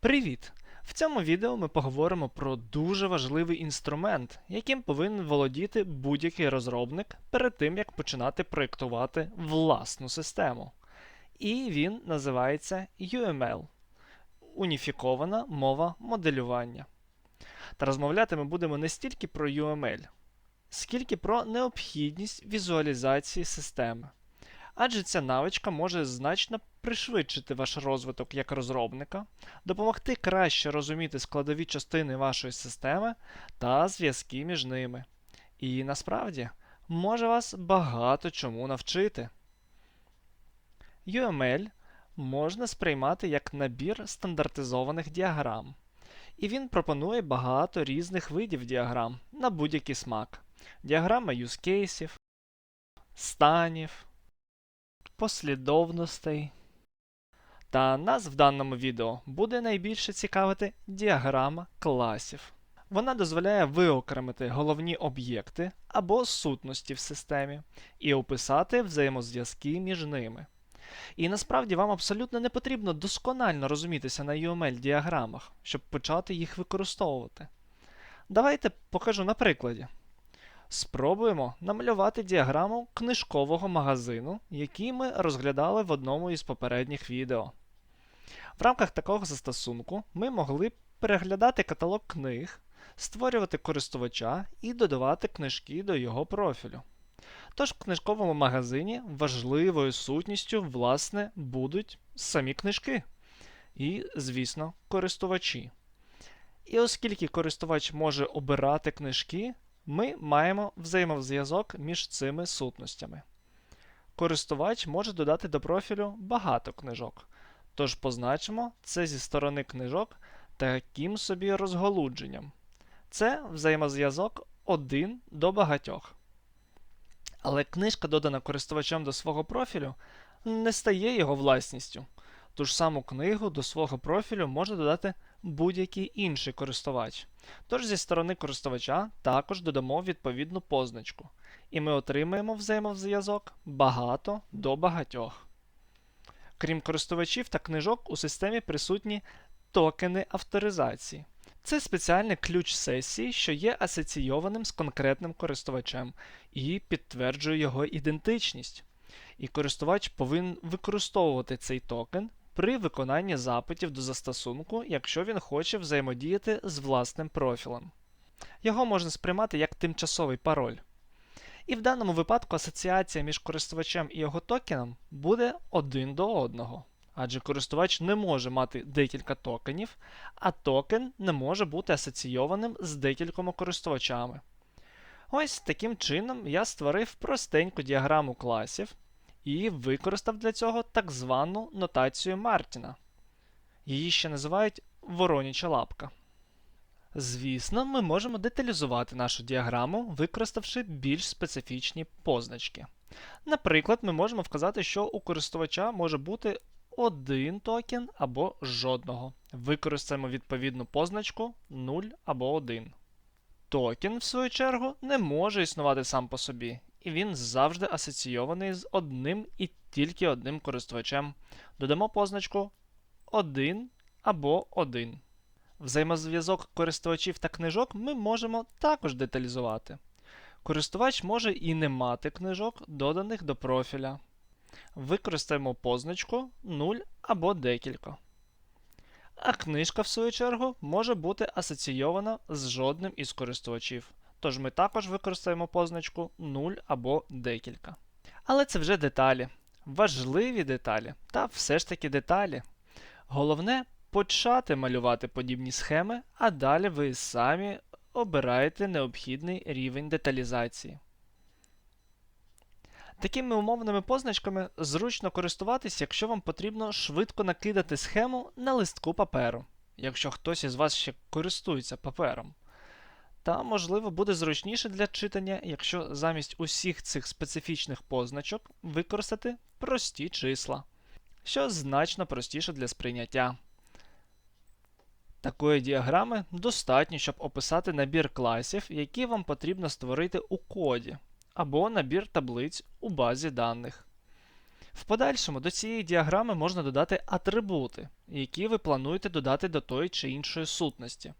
Привіт! В цьому відео ми поговоримо про дуже важливий інструмент, яким повинен володіти будь-який розробник перед тим, як починати проєктувати власну систему. І він називається UML уніфікована мова моделювання. Та розмовляти ми будемо не стільки про UML, скільки про необхідність візуалізації системи. Адже ця навичка може значно пришвидшити ваш розвиток як розробника, допомогти краще розуміти складові частини вашої системи та зв'язки між ними. І насправді може вас багато чому навчити. UML можна сприймати як набір стандартизованих діаграм. І він пропонує багато різних видів діаграм на будь-який смак. Діаграма cases, станів, послідовностей. Та нас в даному відео буде найбільше цікавити діаграма класів. Вона дозволяє виокремити головні об'єкти або сутності в системі і описати взаємозв'язки між ними. І насправді вам абсолютно не потрібно досконально розумітися на UML-діаграмах, щоб почати їх використовувати. Давайте покажу на прикладі. Спробуємо намалювати діаграму книжкового магазину, який ми розглядали в одному із попередніх відео. В рамках такого застосунку ми могли переглядати каталог книг, створювати користувача і додавати книжки до його профілю. Тож в книжковому магазині важливою сутністю, власне, будуть самі книжки. І, звісно, користувачі. І оскільки користувач може обирати книжки, ми маємо взаємозв'язок між цими сутностями. Користувач може додати до профілю багато книжок, тож позначимо це зі сторони книжок таким собі розголудженням. Це взаємозв'язок один до багатьох. Але книжка, додана користувачем до свого профілю, не стає його власністю. Ту ж саму книгу до свого профілю може додати будь-який інший користувач. Тож зі сторони користувача також додамо відповідну позначку, і ми отримаємо взаємозв'язок багато до багатьох. Крім користувачів та книжок, у системі присутні токени авторизації. Це спеціальний ключ сесії, що є асоційованим з конкретним користувачем і підтверджує його ідентичність. І користувач повинен використовувати цей токен при виконанні запитів до застосунку, якщо він хоче взаємодіяти з власним профілем. Його можна сприймати як тимчасовий пароль. І в даному випадку асоціація між користувачем і його токеном буде один до одного. Адже користувач не може мати декілька токенів, а токен не може бути асоційованим з декількома користувачами. Ось таким чином я створив простеньку діаграму класів і використав для цього так звану нотацію Мартіна. Її ще називають вороняча лапка. Звісно, ми можемо деталізувати нашу діаграму, використавши більш специфічні позначки. Наприклад, ми можемо вказати, що у користувача може бути один токен або жодного. Використаємо відповідну позначку 0 або 1. Токен, в свою чергу, не може існувати сам по собі, і він завжди асоційований з одним і тільки одним користувачем. Додамо позначку 1 або 1. Взаємозв'язок користувачів та книжок ми можемо також деталізувати. Користувач може і не мати книжок, доданих до профіля. Використаємо позначку 0 або декілька. А книжка, в свою чергу, може бути асоційована з жодним із користувачів. Тож ми також використаємо позначку 0 або декілька. Але це вже деталі. Важливі деталі, та все ж таки деталі. Головне почати малювати подібні схеми, а далі ви самі обираєте необхідний рівень деталізації. Такими умовними позначками зручно користуватись, якщо вам потрібно швидко накидати схему на листку паперу, якщо хтось із вас ще користується папером. Та, можливо, буде зручніше для читання, якщо замість усіх цих специфічних позначок використати прості числа, що значно простіше для сприйняття. Такої діаграми достатньо, щоб описати набір класів, які вам потрібно створити у коді, або набір таблиць у базі даних. В подальшому до цієї діаграми можна додати атрибути, які ви плануєте додати до тої чи іншої сутності.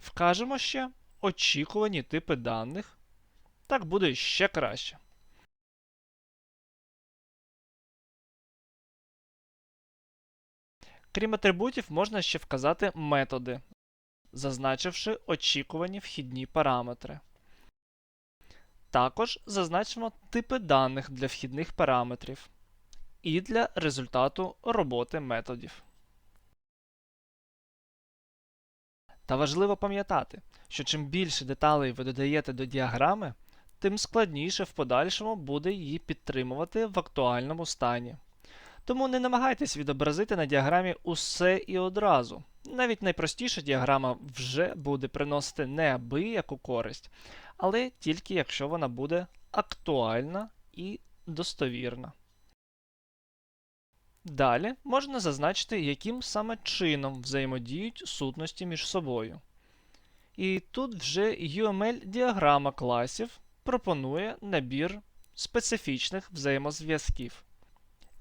Вкажемо ще очікувані типи даних. Так буде ще краще. Крім атрибутів, можна ще вказати методи, зазначивши очікувані вхідні параметри. Також зазначимо типи даних для вхідних параметрів і для результату роботи методів. Та важливо пам'ятати, що чим більше деталей ви додаєте до діаграми, тим складніше в подальшому буде її підтримувати в актуальному стані. Тому не намагайтесь відобразити на діаграмі усе і одразу. Навіть найпростіша діаграма вже буде приносити неабияку користь, але тільки якщо вона буде актуальна і достовірна. Далі можна зазначити, яким саме чином взаємодіють сутності між собою. І тут вже UML-діаграма класів пропонує набір специфічних взаємозв'язків.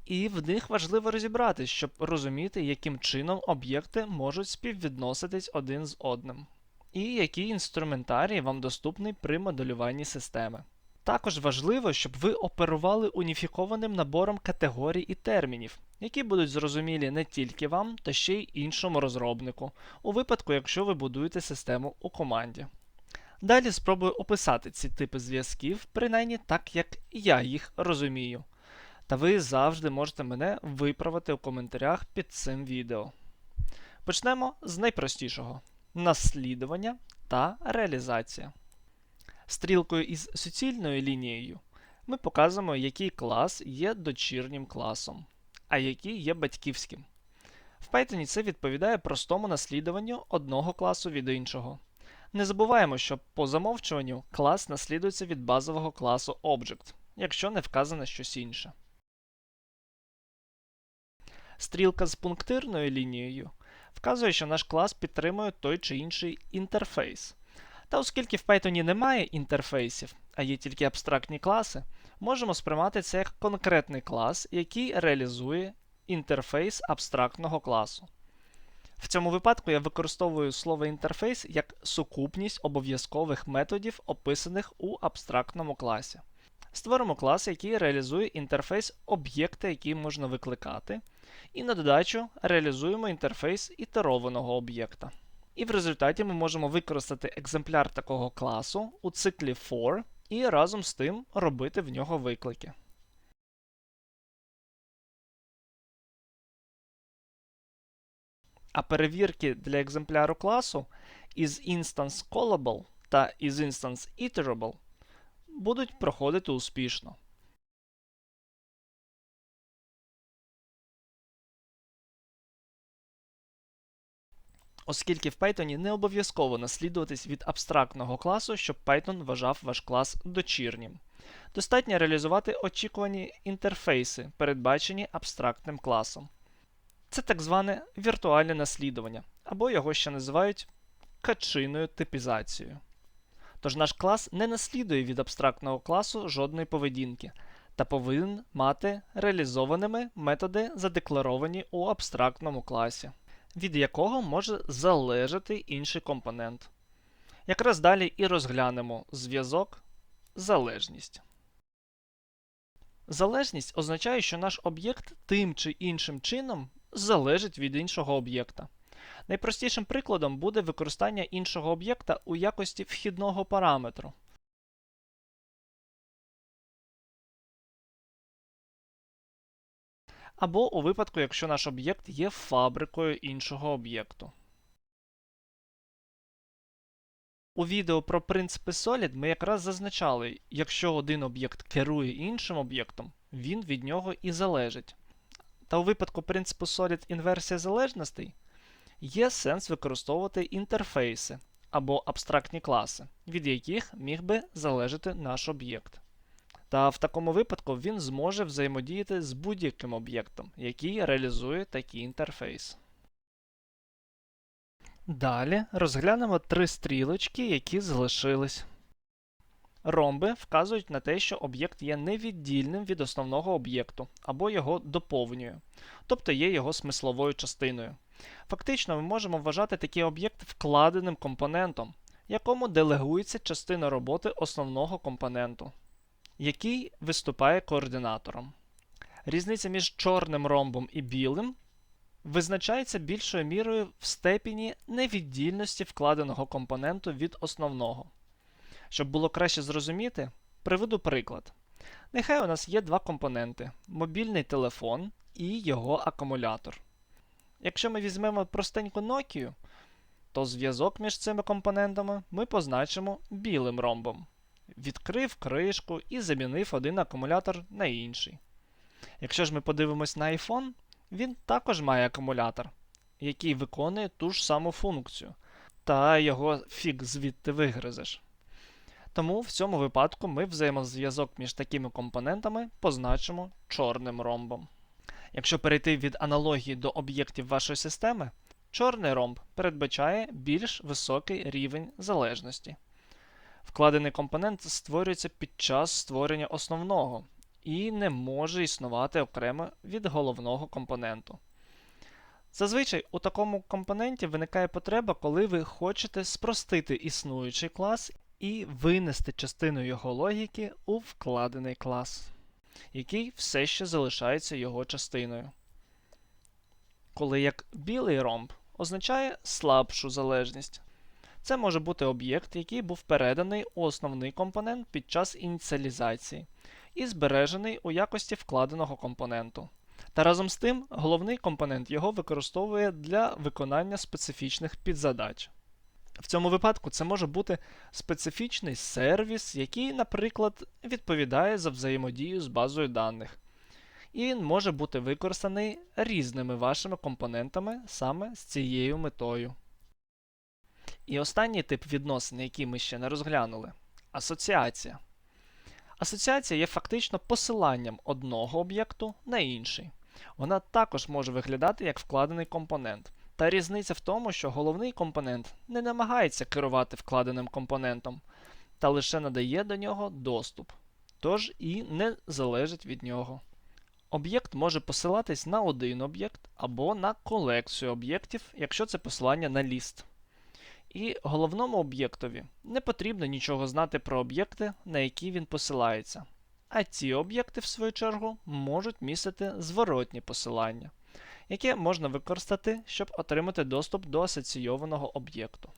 І в них важливо розібратись, щоб розуміти, яким чином об'єкти можуть співвідноситись один з одним, і який інструментарій вам доступний при моделюванні системи. Також важливо, щоб ви оперували уніфікованим набором категорій і термінів, які будуть зрозумілі не тільки вам, та ще й іншому розробнику, у випадку, якщо ви будуєте систему у команді. Далі спробую описати ці типи зв'язків, принаймні так, як я їх розумію. Та ви завжди можете мене виправити у коментарях під цим відео. Почнемо з найпростішого: наслідування та реалізація. Стрілкою із суцільною лінією ми показуємо, який клас є дочірнім класом, а який є батьківським. В Python це відповідає простому наслідуванню одного класу від іншого. Не забуваємо, що по замовчуванню клас наслідується від базового класу Object, якщо не вказане щось інше. Стрілка з пунктирною лінією вказує, що наш клас підтримує той чи інший інтерфейс. Та оскільки в Python немає інтерфейсів, а є тільки абстрактні класи, можемо сприймати це як конкретний клас, який реалізує інтерфейс абстрактного класу. В цьому випадку я використовую слово інтерфейс як сукупність обов'язкових методів, описаних у абстрактному класі. Створимо клас, який реалізує інтерфейс об'єкта, який можна викликати, і на додачу реалізуємо інтерфейс ітерованого об'єкта. І в результаті ми можемо використати екземпляр такого класу у циклі for і разом з тим робити в нього виклики. А перевірки для екземпляру класу із Instance Callable та із Instance Iterable будуть проходити успішно. Оскільки в Python не обов'язково наслідуватись від абстрактного класу, щоб Python вважав ваш клас дочірнім. Достатньо реалізувати очікувані інтерфейси, передбачені абстрактним класом. Це так зване віртуальне наслідування, або його ще називають качиною типізацією. Тож наш клас не наслідує від абстрактного класу жодної поведінки та повинен мати реалізованими методи, задекларовані у абстрактному класі від якого може залежати інший компонент. Якраз далі і розглянемо зв'язок залежність. Залежність означає, що наш об'єкт тим чи іншим чином залежить від іншого об'єкта. Найпростішим прикладом буде використання іншого об'єкта у якості вхідного параметру. Або у випадку, якщо наш об'єкт є фабрикою іншого об'єкту. У відео про принципи Solid ми якраз зазначали, якщо один об'єкт керує іншим об'єктом, він від нього і залежить. Та у випадку принципу Solid інверсія залежностей є сенс використовувати інтерфейси або абстрактні класи, від яких міг би залежати наш об'єкт. Та в такому випадку він зможе взаємодіяти з будь-яким об'єктом, який реалізує такий інтерфейс. Далі розглянемо три стрілочки, які залишились. Ромби вказують на те, що об'єкт є невіддільним від основного об'єкту або його доповнює, тобто є його смисловою частиною. Фактично, ми можемо вважати такий об'єкт вкладеним компонентом, якому делегується частина роботи основного компоненту, який виступає координатором. Різниця між чорним ромбом і білим визначається більшою мірою в степені невіддільності вкладеного компоненту від основного. Щоб було краще зрозуміти, приведу приклад. Нехай у нас є два компоненти: мобільний телефон і його акумулятор. Якщо ми візьмемо простеньку Nokia, то зв'язок між цими компонентами ми позначимо білим ромбом. Відкрив кришку і замінив один акумулятор на інший. Якщо ж ми подивимось на iPhone, він також має акумулятор, який виконує ту ж саму функцію, та його фіг звідти вигризеш. Тому в цьому випадку ми взаємозв'язок між такими компонентами позначимо чорним ромбом. Якщо перейти від аналогії до об'єктів вашої системи, чорний ромб передбачає більш високий рівень залежності. Вкладений компонент створюється під час створення основного і не може існувати окремо від головного компоненту. Зазвичай у такому компоненті виникає потреба, коли ви хочете спростити існуючий клас і винести частину його логіки у вкладений клас, який все ще залишається його частиною. Коли як білий ромб означає слабшу залежність. Це може бути об'єкт, який був переданий у основний компонент під час ініціалізації і збережений у якості вкладеного компоненту. Та разом з тим, головний компонент його використовує для виконання специфічних підзадач. В цьому випадку це може бути специфічний сервіс, який, наприклад, відповідає за взаємодію з базою даних. І він може бути використаний різними вашими компонентами саме з цією метою. І останній тип відносин, який ми ще не розглянули асоціація. Асоціація є фактично посиланням одного об'єкту на інший. Вона також може виглядати як вкладений компонент. Та різниця в тому, що головний компонент не намагається керувати вкладеним компонентом, та лише надає до нього доступ, тож і не залежить від нього. Об'єкт може посилатись на один об'єкт або на колекцію об'єктів, якщо це посилання на ліст. І головному об'єктові не потрібно нічого знати про об'єкти, на які він посилається. А ці об'єкти, в свою чергу, можуть містити зворотні посилання, яке можна використати, щоб отримати доступ до асоційованого об'єкту.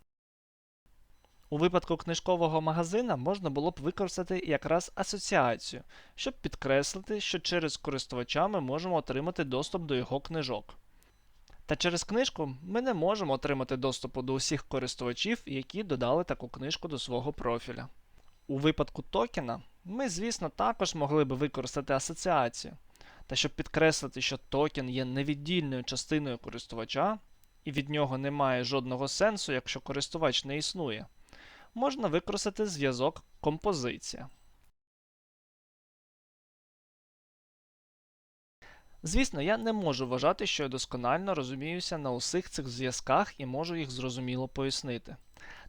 У випадку книжкового магазина можна було б використати якраз асоціацію, щоб підкреслити, що через користувача ми можемо отримати доступ до його книжок. Та через книжку ми не можемо отримати доступу до усіх користувачів, які додали таку книжку до свого профіля. У випадку токена ми, звісно, також могли би використати асоціацію. Та щоб підкреслити, що токен є невіддільною частиною користувача, і від нього немає жодного сенсу, якщо користувач не існує, можна використати зв'язок композиція. Звісно, я не можу вважати, що я досконально розуміюся на усіх цих зв'язках і можу їх зрозуміло пояснити.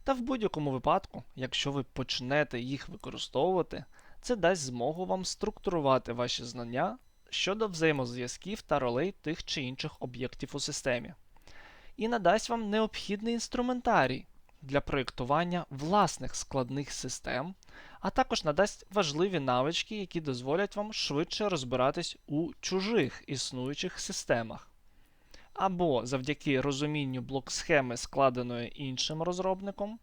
Та в будь-якому випадку, якщо ви почнете їх використовувати, це дасть змогу вам структурувати ваші знання щодо взаємозв'язків та ролей тих чи інших об'єктів у системі, і надасть вам необхідний інструментарій для проєктування власних складних систем, а також надасть важливі навички, які дозволять вам швидше розбиратись у чужих існуючих системах. Або завдяки розумінню блок-схеми, складеної іншим розробником,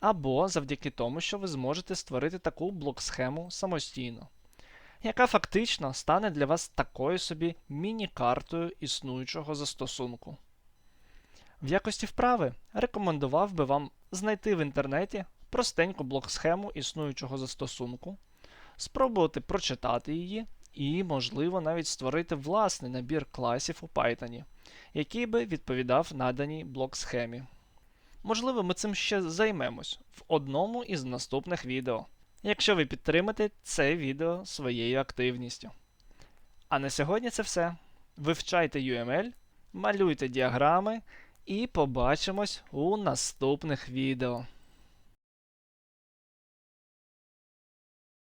або завдяки тому, що ви зможете створити таку блок-схему самостійно, яка фактично стане для вас такою собі міні-картою існуючого застосунку. В якості вправи рекомендував би вам знайти в інтернеті простеньку блок-схему існуючого застосунку, спробувати прочитати її і, можливо, навіть створити власний набір класів у Python, який би відповідав наданій блок-схемі. Можливо, ми цим ще займемось в одному із наступних відео. якщо ви підтримаєте це відео своєю активністю. А на сьогодні це все. Вивчайте UML, малюйте діаграми і побачимось у наступних відео.